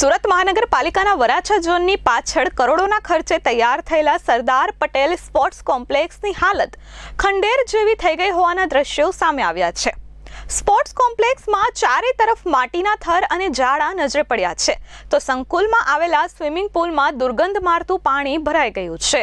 સુરત મહાનગરપાલિકાના વરાછા ઝોનની પાછળ કરોડોના ખર્ચે તૈયાર થયેલા સરદાર પટેલ સ્પોર્ટ્સ કોમ્પ્લેક્સની હાલત ખંડેર જેવી થઈ ગઈ હોવાના દ્રશ્યો સામે આવ્યા છે. સ્પોર્ટ્સ કોમ્પ્લેક્સમાં ચારે તરફ માટીના થર અને ઝાડા નજરે પડ્યા છે. તો સંકુલમાં આવેલા સ્વિમિંગ પુલમાં દુર્ગંધ મારતું પાણી ભરાઈ ગયું છે.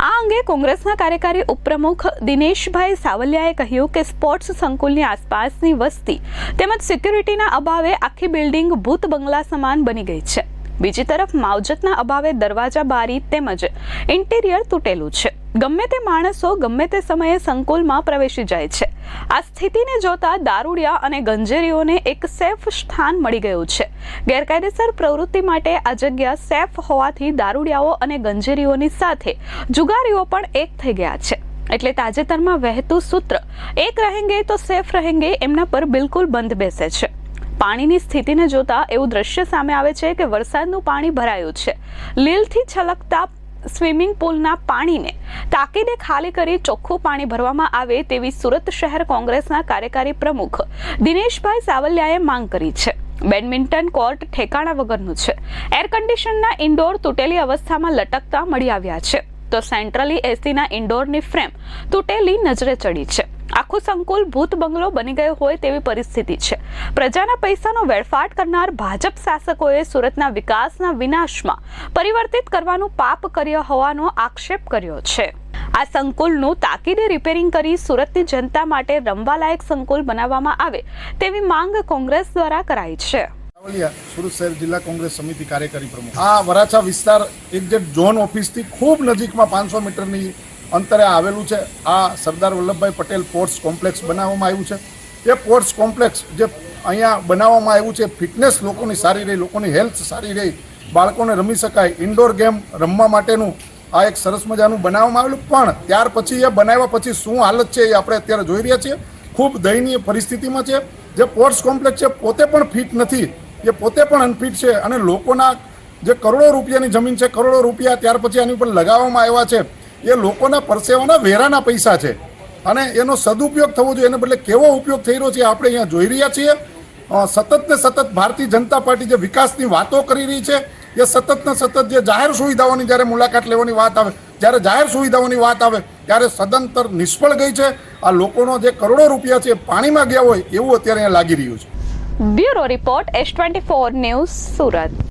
આ અંગે કોંગ્રેસના કાર્યકારી ઉપપ્રમુખ દિનેશભાઈ સાવલિયાએ કહ્યું કે સ્પોર્ટ્સ સંકુલની આસપાસની વસ્તી તેમજ સિક્યુરિટીના અભાવે આખી બિલ્ડિંગ ભૂત બંગલા સમાન બની ગઈ છે. બીજી તરફ માવજતના અભાવે દરવાજા બારી તેમજ ઇન્ટિરિયર તૂટેલું છે. ગમે તે માણસો ગમે તે સમયે સંકુલમાં પ્રવેશી જાય છે. આ સ્થિતિને જોતા દારૂડિયા અને ગંજેરીઓને એક સેફ સ્થાન મળી ગયું છે. ગેરકાયદેસર પ્રવૃત્તિ માટે આ જગ્યા સેફ હોવાથી દારૂડિયાઓ અને ગંજેરીઓની સાથે જુગારીઓ પણ એક થઈ ગયા છે. એટલે તાજેતરમાં વહેતું સૂત્ર, એક રહેંગે તો સેફ રહેંગે એમના પર બિલકુલ બંધ બેસે છે. પાણીની સ્થિતિને જોતા એવું દ્રશ્ય સામે આવે છે કે વરસાદનું પાણી ભરાયું છે. લીલથી છલકતા સ્વિમિંગ પુલના પાણીને તાકીદે ખાલી કરી ચોખ્ખું પાણી ભરવામાં આવે તેવી સુરત શહેર કોંગ્રેસના કાર્યકારી પ્રમુખ દિનેશભાઈ સાવલિયાએ માંગ કરી છે. બેડમિન્ટન કોર્ટ ઠેકાણા વગરનું છે. એર કન્ડિશનના ઇન્ડોર તૂટેલી અવસ્થામાં લટકતા મળી આવ્યા છે. તો સેન્ટ્રલી એસીના ઇન્ડોરની ફ્રેમ તૂટેલી નજરે ચડી છે. આખું સંકુલ ભૂત બંગલો બની ગયો હોય તેવી પરિસ્થિતિ છે. પ્રજાના પૈસાનો વેડફાટ કરનાર ભાજપ શાસકોએ સુરતના વિકાસના વિનાશમાં પરિવર્તિત કરવાનું પાપ કર્યો હોવાનો આક્ષેપ કર્યો છે. આ સંકુલનું તાકીદે રિપેરિંગ કરી સુરતની જનતા માટે રમવાલાયક સંકુલ બનાવવામાં આવે તેવી માંગ કોંગ્રેસ દ્વારા કરાઈ છે. સુરત શહેર જિલ્લા કોંગ્રેસ સમિતિ કાર્યકારી પ્રમુખ. આ વરાછા વિસ્તાર એક્ઝેક્ટ ઝોન ઓફિસથી ખૂબ નજીકમાં પાંચસો મીટરની અંતરે આવેલું છે. આ સરદાર વલ્લભભાઈ પટેલ પોર્ટ્સ કોમ્પ્લેક્સ બનાવવામાં આવ્યું છે. એ પોર્ટ્સ કોમ્પ્લેક્સ જે અહીંયા બનાવવામાં આવ્યું છે, ફિટનેસ લોકોની સારી રહી, લોકોની હેલ્થ સારી રહી, બાળકોને રમી શકાય, ઇન્ડોર ગેમ રમવા માટેનું આ એક સરસ મજાનું બનાવવામાં આવેલું. પણ ત્યાર પછી એ બનાવ્યા પછી શું હાલત છે એ આપણે અત્યારે જોઈ રહ્યા છીએ. ખૂબ દયનીય પરિસ્થિતિમાં છે. જે પોર્ટ્સ કોમ્પ્લેક્સ છે, પોતે પણ ફિટ નથી. એ પોતે પણ અનફિટ છે અને લોકોના જે કરોડો રૂપિયાની જમીન છે, કરોડો રૂપિયા ત્યાર પછી આની ઉપર લગાવવામાં આવ્યા છે. એ લોકોના પરસેવાના વેરાના પૈસા છે. અને એનો સદુપયોગ થવો જોઈએ. એને બદલે કેવો ઉપયોગ થઈ રહ્યો છે આપણે અહીંયા જોઈ રહ્યા છીએ. સતત ને સતત ભારતીય જનતા પાર્ટી જે વિકાસની વાતો કરી રહી છે, એ સતત ને સતત જે જાહેર સુવિધાઓની જ્યારે મુલાકાત લેવાની વાત આવે, જ્યારે જાહેર સુવિધાઓની વાત આવે, ત્યારે સદંતર નિષ્ફળ ગઈ છે. આ લોકોનો જે કરોડો રૂપિયા છે પાણીમાં ગયા હોય એવું અત્યારે અહીંયા લાગી રહ્યું છે. Bureau report S twenty four news Surat.